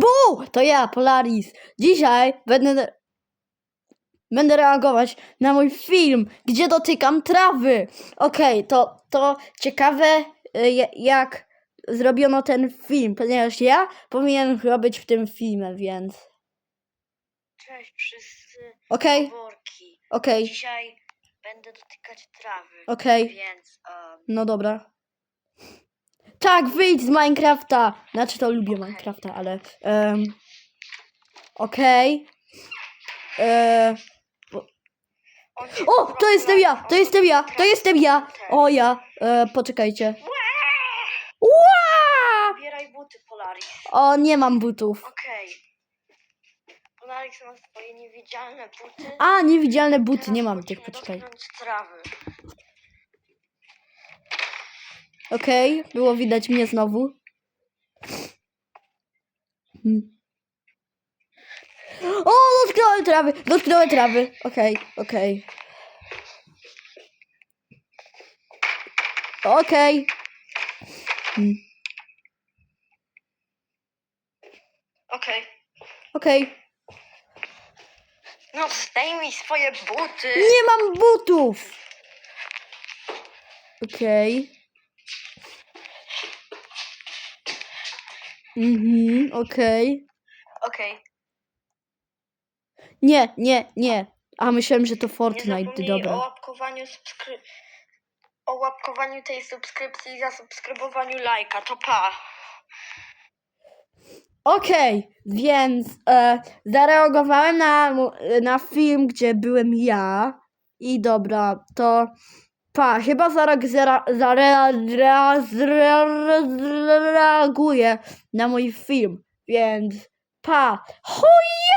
Bu! To ja, Polaris. Dzisiaj będę, będę reagować na mój film, gdzie dotykam trawy. Okej, to, to ciekawe, y, ja- jak zrobiono ten film, ponieważ ja powinienem chyba być w tym filmie, więc... Cześć wszyscy Okej, worki. okej, Dzisiaj będę dotykać trawy. okej. Więc um, No dobra. Tak, wyjdź z Minecrafta! Znaczy to lubię. Minecrafta, ale... Um, Okej. E, on się O, to jestem ja! To jestem ja! To jestem ja! O ja! E, poczekajcie. Ła! Zbieraj buty Polaris. O, nie mam butów. Okej. Polaris ma swoje niewidzialne buty. A, niewidzialne buty, nie mam tych, poczekaj. dotknąć trawy. Okej, było widać mnie znowu. Hmm. O, dotknąłem trawy! Dotknąłem trawy! Okej, okej. Okej. Hmm. Okej. Okej. No zdejmij swoje buty. Nie mam butów! Okej. Mhm, okej. Okej. Nie, nie, nie. A myślałem, że to Nie Fortnite, zapomnij dobra. o łapkowaniu subskry... o łapkowaniu tej subskrypcji i zasubskrybowaniu lajka. To pa. Okej, więc e, zareagowałem na, mu- na film, gdzie byłem ja. I dobra, to pa, chyba za rok zara- zare- zre- zre- zareaguję na mój film, więc pa. Chuja!